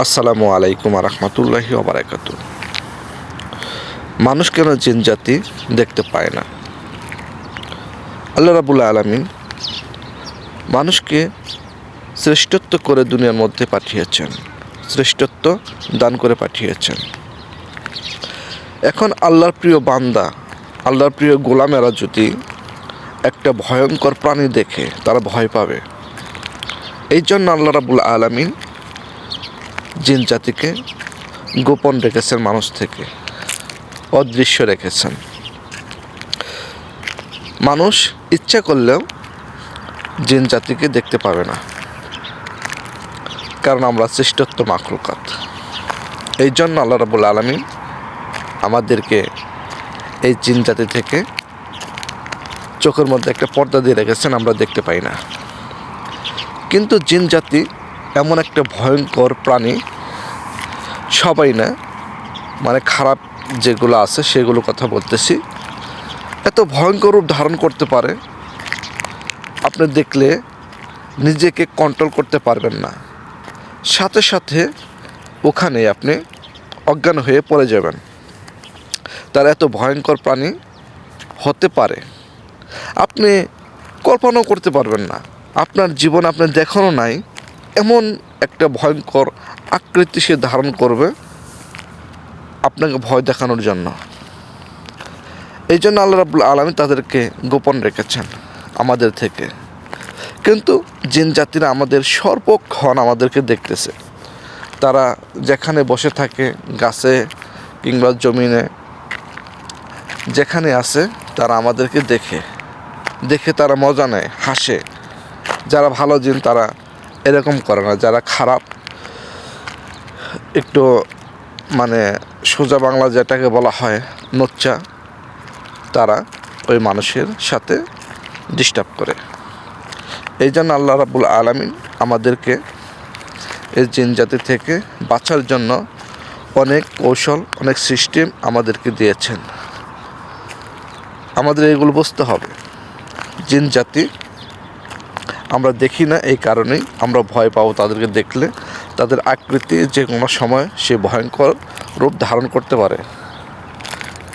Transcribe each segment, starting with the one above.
আসসালামু আলাইকুম রহমতুল্লাহি ওবরাকাত মানুষ কেন জিন জাতি দেখতে পায় না? আল্লাহ রাবুল্লা আলমিন মানুষকে শ্রেষ্ঠত্ব করে দুনিয়ার মধ্যে পাঠিয়েছেন। শ্রেষ্ঠত্ব দান করে পাঠিয়েছেন। এখন আল্লাহর প্রিয় বান্দা, আল্লাহর প্রিয় গোলামেরা যদি একটা ভয়ঙ্কর প্রাণী দেখে, তারা ভয় পাবে। এই জন্য আল্লাহ রাবুল আলমিন জিন জাতিকে গোপন রেখেছেন, মানুষ থেকে অদৃশ্য রেখেছেন। মানুষ ইচ্ছা করলেও জিন জাতিকে দেখতে পাবে না, কারণ আমরা শ্রেষ্ঠত্ব মাকলুকাত এই জন্য আল্লাহ রাবুল আলমী আমাদেরকে এই জিন জাতি থেকে চোখের মধ্যে একটা পর্দা দিয়ে রেখেছেন, আমরা দেখতে পাই না। কিন্তু জিন জাতি এমন একটা ভয়ঙ্কর প্রাণী, সবাই না মানে খারাপ যেগুলো আছে সেগুলো কথা বলতেছি। এত ভয়ঙ্কর রূপ ধারণ করতে পারে, আপনি দেখলে নিজেকে কন্ট্রোল করতে পারবেন না। সাথে সাথে ওখানে আপনি অজ্ঞান হয়ে পড়ে যাবেন। তার এত ভয়ঙ্কর প্রাণী হতে পারে। আপনি কল্পনাও করতে পারবেন না। আপনার জীবন আপনি দেখানো নাই এমন একটা ভয়ঙ্কর আকৃতি সে ধারণ করবে আপনাকে ভয় দেখানোর জন্য। এই জন্য আল্লাহ রাবুল আলমী তাদেরকে গোপন রেখেছেন আমাদের থেকে। কিন্তু জিন জাতিরা আমাদের সর্বক্ষণ আমাদেরকে দেখতেছে। তারা যেখানে বসে থাকে, গাছে কিংবা জমিনে, যেখানে আছে, তারা আমাদেরকে দেখে। দেখে তারা মজা নেয়, হাসে। যারা ভালো জিন, তারা এরকম করে না, যারা খারাপ, একটু মানে সোজা বাংলা যেটাকে বলা হয় নোচ্চা, তারা ওই মানুষের সাথে ডিস্টার্ব করে। এই জন্য আল্লাহ রাবুল আলমিন আমাদেরকে এই জিন জাতি থেকে বাঁচার জন্য অনেক কৌশল, অনেক সিস্টেম আমাদেরকে দিয়েছেন। আমাদের এগুলো বুঝতে হবে। জিন জাতি আমরা দেখি না, এই কারণেই আমরা ভয় পাবো তাদেরকে দেখলে। তাদের আকৃতি যে কোনো সময় সে ভয়ঙ্কর রূপ ধারণ করতে পারে।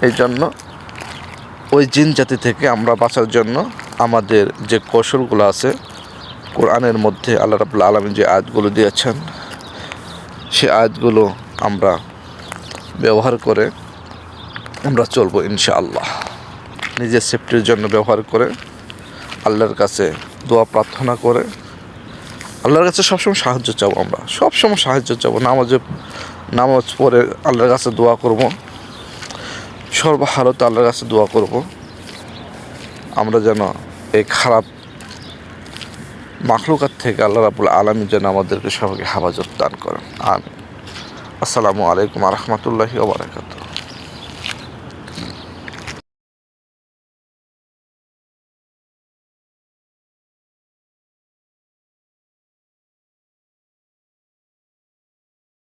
এই জন্য ওই জিন জাতি থেকে আমরা বাঁচার জন্য আমাদের যে কৌশলগুলো আছে, কোরআনের মধ্যে আল্লাহ রাবুল্লা আলমী যে আয়াতগুলো দিয়েছেন, সে আয়াতগুলো আমরা ব্যবহার করে আমরা চলবো ইনশাআল্লাহ। নিজের সেফটির জন্য ব্যবহার করে আল্লাহর কাছে দোয়া প্রার্থনা করে। আল্লাহর কাছে সবসময় সাহায্য চাবো আমরা। সবসময় সাহায্য চাবো। নামাজে, নামাজ পড়ে আল্লাহর কাছে দোয়া করব। সর্বহালতে আল্লাহর কাছে দোয়া করব। আমরা যেন এই খারাপ মাখলুকাত থেকে আল্লাহ রাবুল আলমী যেন আমাদেরকে সবাইকে হেফাজত দান করেন। আমি আসসালামু আলাইকুম রহমতুল্লাহি ওবরাকাতু